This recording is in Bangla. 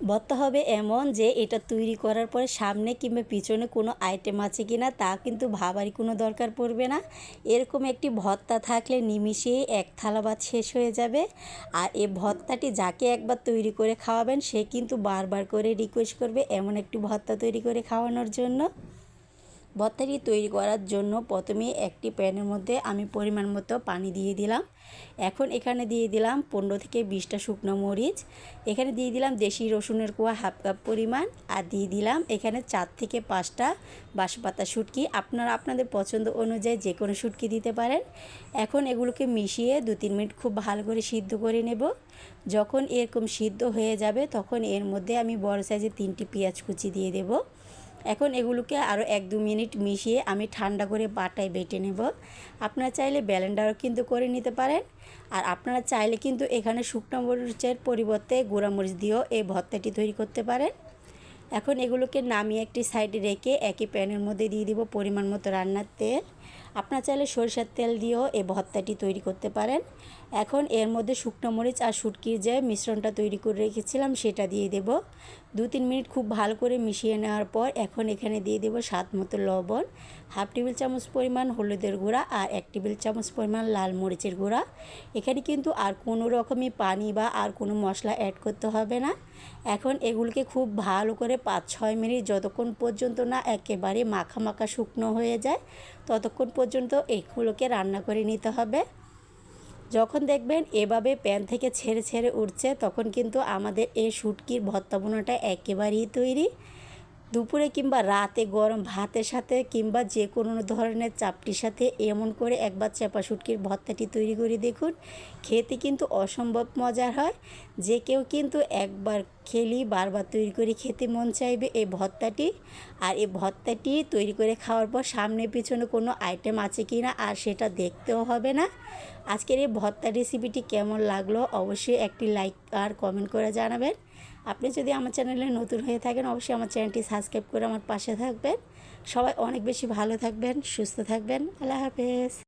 ভর্তা হবে এমন যে এটা তৈরি করার পরে সামনে কিংবা পিছনে কোনো আইটেম আছে কি না তা কিন্তু ভাবারই কোনো দরকার পড়বে না। এরকম একটি ভর্তা থাকলে নিমিশেই এক থালা ভাত শেষ হয়ে যাবে। আর এই ভর্তাটি যাকে একবার তৈরি করে খাওয়াবেন, সে কিন্তু বারবার করে রিকোয়েস্ট করবে এমন একটি ভর্তা তৈরি করে খাওয়ানোর জন্য। ভর্তাটি তৈরি করার জন্য প্রথমে একটি প্যানের মধ্যে আমি পরিমাণ মতো পানি দিয়ে দিলাম। এখন এখানে দিয়ে দিলাম পনেরো থেকে বিশটা শুকনো মরিচ। এখানে দিয়ে দিলাম দেশি রসুনের কুয়া হাফ কাপ পরিমাণ। আর দিয়ে দিলাম এখানে চার থেকে পাঁচটা বাঁশপাতা শুটকি। আপনারা আপনাদের পছন্দ অনুযায়ী যে কোনো শুটকি দিতে পারেন। এখন এগুলোকে মিশিয়ে দু তিন মিনিট খুব ভালো করে সিদ্ধ করে নেব। যখন এরকম সিদ্ধ হয়ে যাবে তখন এর মধ্যে আমি বড় সাইজে তিনটি পেঁয়াজ কুচি দিয়ে দেবো। এখন এগুলোকে আরও এক দু মিনিট মিশিয়ে আমি ঠান্ডা করে বাটায় বেটে নেব। আপনারা চাইলে ব্যালেন্ডারও কিন্তু করে নিতে পারেন। আর আপনারা চাইলে কিন্তু এখানে শুকনো মরিচের পরিবর্তে গুঁড়ামরিচ দিয়েও এই ভর্তাটি তৈরি করতে পারেন। এখন এগুলোকে নামিয়ে একটি সাইডে রেখে একই প্যানের মধ্যে দিয়ে দিব পরিমাণ মতো রান্নার তেল। আপনার চাইলে সরিষার তেল দিয়েও এই ভর্তাটি তৈরি করতে পারেন। এখন এর মধ্যে শুকনো মরিচ আর শুটকির যে মিশ্রণটা তৈরি করে রেখেছিলাম সেটা দিয়ে দেব। দু তিন মিনিট খুব ভালো করে মিশিয়ে নেওয়ার পর এখন এখানে দিয়ে দেব স্বাদ মতো লবণ, হাফ টেবিল চামচ পরিমাণ হলুদের গুঁড়া আর এক টেবিল চামচ পরিমাণ লাল মরিচের গুঁড়া। এখানে কিন্তু আর কোনো রকমই পানি বা আর কোনো মশলা অ্যাড করতে হবে না। এখন এগুলোকে খুব ভালো করে পাঁচ ছয় মিনিট যতক্ষণ পর্যন্ত না একেবারে মাখা মাখা শুকনো হয়ে যায়, ততক্ষণ পর্যন্ত এগুলোকে রান্না করে নিতে হবে। যখন দেখবেন এভাবে প্যান থেকে ছেড়ে ছেড়ে উঠছে, তখন কিন্তু আমাদের এই শুটকির ভর্তা বোনাটা একেবারেই তৈরি। দুপুরে কিংবা রাতে গরম ভাতের সাথে কিংবা যে কোনো ধরনের চাপটির সাথে এমন করে একবার চাপা শুটকির ভর্তাটি তৈরি করে দেখুন। খেতে কিন্তু অসম্ভব মজার হয়। যে কেউ কিন্তু একবার খেলি, বারবার তৈরি করে খেতে মন চাইবে এই ভর্তাটি। আর এই ভর্তাটি তৈরি করে খাওয়ার পর সামনে পিছনে কোনো আইটেম আছে কি না, আর সেটা দেখতেও হবে না। আজকের এই ভর্তা রেসিপিটি কেমন লাগল অবশ্যই একটি লাইক আর কমেন্ট করে জানাবেন। আপনি যদি আমার চ্যানেলে নতুন হয়ে থাকেন, অবশ্যই আমার চ্যানেলটি সাবস্ক্রাইব করে আমার পাশে থাকবেন। সবাই অনেক বেশি ভালো থাকবেন, সুস্থ থাকবেন। আল্লাহ হাফেজ।